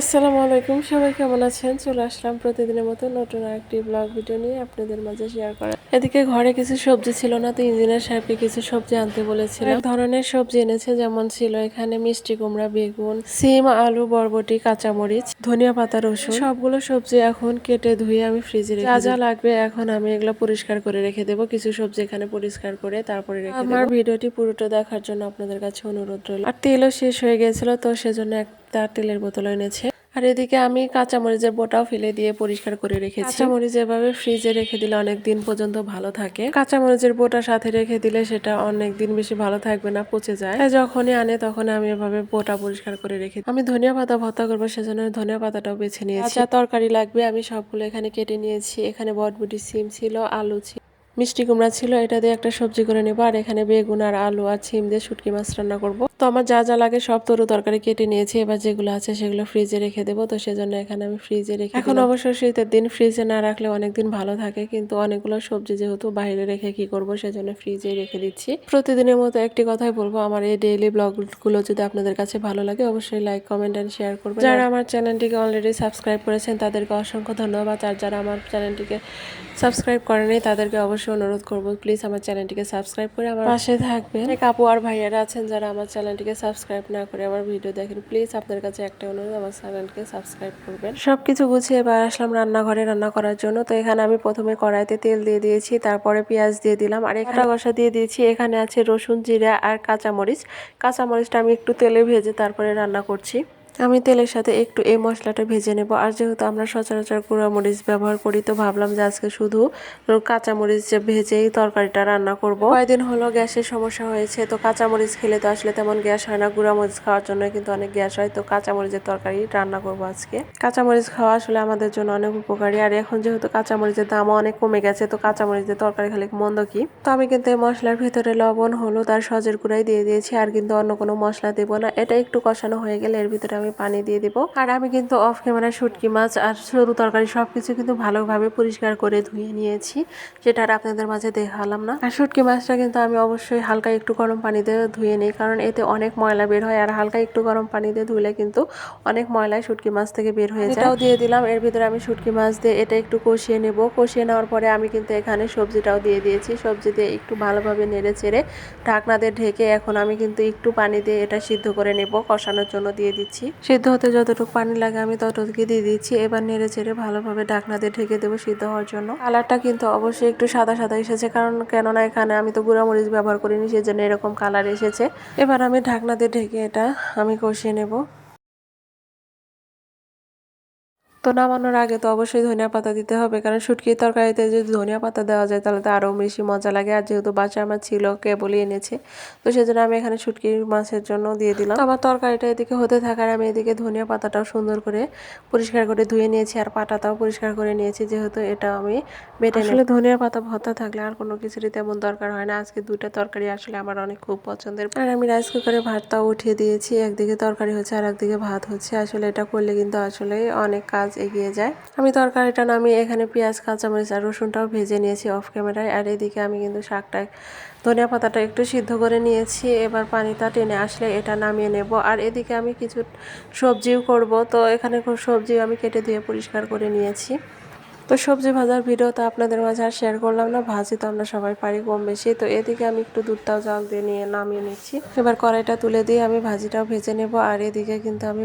আসসালামু আলাইকুম সবাই কেমন আছেন? চলে আসলাম প্রতিদিনের মতো নতুন একটি ব্লগ ভিডিও নিয়ে আপনাদের মাঝে শেয়ার করা এদিকে ঘরে কিছু সবজি ছিল না তো ইঞ্জিনিয়ার সাহেবকে কিছু সবজি আনতে বলেছিলাম। এক ধরনের সবজি এনেছে যেমন ছিল এখানে মিষ্টি কুমড়া বেগুন সিম আলু বরবটি কাঁচামরিচ ধনিয়া পাতা রসুন। সবগুলো সবজি এখন কেটে ধুয়ে আমি ফ্রিজে রেখে যা যা লাগবে এখন আমি এগুলো পরিষ্কার করে রেখে দেবো। কিছু সবজি এখানে পরিষ্কার করে তারপরে রেখে আমার ভিডিওটি পুরোটা দেখার জন্য আপনাদের কাছে অনুরোধ রইল। আর তেলও শেষ হয়ে গিয়েছিল তো সেজন্য একটা তেলের বোতল এনেছে। আর এদিকে আমি কাঁচামরিচের বোটাও ফেলে দিয়ে পরিষ্কার করে রেখেছি। কাঁচামরিচ এভাবে ফ্রিজে রেখে দিলে অনেক দিন পর্যন্ত ভালো থাকে। কাঁচামরিচের বোটা সাথে রেখে দিলে সেটা অনেক দিন বেশি ভালো থাকবে না পচে যায়। তাই যখনই আনে তখন আমি এভাবে বোটা পরিষ্কার করে রেখে আমি ধনিয়া পাতা ভর্তা করব সেজন্য ধনিয়া পাতাটাও বেছে নিয়েছি। যা তরকারি লাগবে আমি সবগুলো এখানে কেটে নিয়েছি। এখানে বটবুটি সিম ছিল আলু ছিল মিষ্টি কুমড়া ছিল এটা দিয়ে একটা সবজি করে নেব। আর এখানে বেগুন আর আলু আর ছিম দিয়ে শুটকি মাছ রান্না করব। তো আমার যা যা লাগে সব তরু তরকারি কেটে নিয়েছি। এবার যেগুলো আছে সেগুলো ফ্রিজে রেখে দেবো। তো সেজন্য এখানে আমি ফ্রিজে রেখে এখন অবশ্য শীতের দিন ফ্রিজে না রাখলে অনেকদিন ভালো থাকে। কিন্তু অনেকগুলো সবজি যেহেতু বাইরে রেখে কি করব সেজন্য ফ্রিজে রেখে দিচ্ছি। প্রতিদিনের মতো একটি কথাই বলব। আমার এই ডেইলি ব্লগগুলো যদি আপনাদের কাছে ভালো লাগে অবশ্যই লাইক কমেন্ট এন্ড শেয়ার করবেন। যারা আমার চ্যানেলটিকে অলরেডি সাবস্ক্রাইব করেছেন তাদেরকে অসংখ্য ধন্যবাদ। আর যারা আমার চ্যানেলটিকে সাবস্ক্রাইব করেনি তাদেরকে অবশ্যই অনুরোধ করব প্লিজ আমার চ্যানেলটিকে সাবস্ক্রাইব করে আমার পাশে থাকবেন। আপু আর ভাইয়ারা আছেন যারা আমার চ্যানেলটিকে সাবস্ক্রাইব না করে আমার ভিডিও দেখেন, প্লিজ আপনার কাছে একটা অনুরোধ, আমার চ্যানেলকে সাবস্ক্রাইব করবেন। সব কিছু গুছিয়ে এবার আসলাম রান্নাঘরে রান্না করার জন্য। তো এখানে আমি প্রথমে কড়াইতে তেল দিয়ে দিয়েছি, তারপরে পেঁয়াজ দিয়ে দিলাম, আর এখানে কষা দিয়ে দিয়েছি, এখানে আছে রসুন, জিরা আর কাঁচামরিচ। কাঁচামরিচটা আমি একটু তেলে ভেজে তারপরে রান্না করছি। আমি তেলের সাথে একটু এই মশলাটা ভেজে নেব। আর যেহেতু আমরা সচরাচর গুঁড়া মরিচ ব্যবহার করি, তো ভাবলাম যে আজকে শুধু কাঁচা মরিচ ভেজেই তরকারিটা রান্না করব। কয়েকদিন হলো গ্যাসের সমস্যা হয়েছে, তো কাঁচা মরিচ খেলে তো আসলে তেমন গ্যাস হয় না। গুঁড়া মরিচ খাওয়ার জন্য কিন্তু অনেক গ্যাস হয়, তো কাঁচা মরিচের তরকারি রান্না করব আজকে। কাঁচা মরিচ খাওয়া আসলে আমাদের জন্য অনেক উপকারী। আর এখন যেহেতু কাঁচা মরিচের দামও অনেক কমে গেছে, তো কাঁচা মরিচের তরকারি খেলে মন্দ কি? তো আমি কিন্তু এই মশলার ভিতরে লবণ, হলুদ আর সজের গুঁড়াই দিয়ে দিয়েছি। আর কিন্তু অন্য কোনো মশলা দেবো না। এটা একটু কষানো হয়ে গেলে এর ভিতরে আমি পানি দিয়ে দিব। আর আমি কিন্তু অফ ক্যামেরায় শুটকি মাছ আর সরু তরকারি সবকিছু কিন্তু ভালোভাবে পরিষ্কার করে ধুয়ে নিয়েছি, যেটা আর আপনাদের মাঝে দেখালাম না। আর শুটকি মাছটা কিন্তু আমি অবশ্যই হালকা একটু গরম পানি দিয়ে ধুয়ে নিই, কারণ এতে অনেক ময়লা বের হয়। আর হালকা একটু গরম পানি দিয়ে ধুলে কিন্তু অনেক ময়লা শুটকি মাছ থেকে বের হয়ে যায়। দিয়ে দিলাম। এর ভিতরে আমি শুটকি মাছ দিয়ে এটা একটু কষিয়ে নেব। কষিয়ে নেওয়ার পরে আমি কিন্তু এখানে সবজিটাও দিয়ে দিয়েছি। সবজি দিয়ে একটু ভালোভাবে নেড়ে চেড়ে ঢাকনা দিয়ে ঢেকে এখন আমি কিন্তু একটু পানি দিয়ে এটা সিদ্ধ করে নেব। কষানোর জন্য দিয়ে দিচ্ছি। সিদ্ধ হতে যতটুকু পানি লাগে আমি ততটুকু দিয়ে দিচ্ছি। এবার নেড়ে চেড়ে ভালোভাবে ঢাকনা দিয়ে ঢেকে দেবো সিদ্ধ হওয়ার জন্য। কালারটা কিন্তু অবশ্যই একটু সাদা সাদা এসেছে, কারণ কেননা এখানে আমি তো গুঁড়া মরিচ ব্যবহার করিনি, সেজন্য এরকম কালার এসেছে। এবার আমি ঢাকনা দিয়ে ঢেকে এটা আমি কষিয়ে নেব। তো নামানোর আগে তো অবশ্যই ধনিয়া পাতা দিতে হবে। কারণ শুটকির তরকারিতে যদি ধনিয়া পাতা দেওয়া যায় তাহলে তো আরও বেশি মজা লাগে। আর যেহেতু বাচ্চা আমার ছিল কেবলই এনেছে? তো সেজন্য আমি এখানে শুটকির মাছের জন্য দিয়ে দিলাম। আমার তরকারিটা এদিকে হতে থাকার আমি এদিকে ধনিয়া পাতাটাও সুন্দর করে পরিষ্কার করে ধুয়ে নিয়েছি আর পাটাটাও পরিষ্কার করে নিয়েছি। যেহেতু এটা আমি বেটে আসলে ধনিয়া পাতা ভর্তা থাকলে আর কোনো কিছুরই তেমন দরকার হয় না। আজকে দুইটা তরকারি আসলে আমার অনেক খুব পছন্দের। আর আমি রাইস কুকারে ভাতটাও উঠিয়ে দিয়েছি। একদিকে তরকারি হচ্ছে আর একদিকে ভাত হচ্ছে। আসলে এটা করলে কিন্তু আসলে অনেক কাজ এগিয়ে যায়। আমি তরকারিটা নামিয়ে এখানে পেঁয়াজ, কাঁচামরিচ আর রসুনটাও ভেজে নিয়েছি অফ ক্যামেরায় আর এদিকে আমি কিন্তু শাকটা ধনিয়া পাতাটা একটু সিদ্ধ করে নিয়েছি। এবার পানিটা টেনে আসলে এটা নামিয়ে নেব। আর এদিকে আমি কিছু সবজিও করব। তো এখানে সবজি আমি কেটে ধুয়ে পরিষ্কার করে নিয়েছি। তো সবজি ভাজার ভিডিও তো আপনাদের মাঝে আর শেয়ার করলাম না, ভাজি তো আমরা সবাই পারি কম বেশি তো এদিকে আমি একটু দুধটাও জাল দিয়ে নিয়ে নামিয়ে নিচ্ছি। এবার কড়াইটা তুলে দিয়ে আমি ভাজিটাও ভেজে নেব, আর এদিকে কিন্তু আমি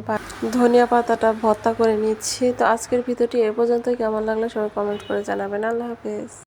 ধনিয়া পাতাটা ভর্তা করে নিচ্ছি। তো আজকের ভিডিওটি এ পর্যন্তই, কেমন লাগল সবাই কমেন্ট করে জানাবেন। আল্লাহ হাফেজ।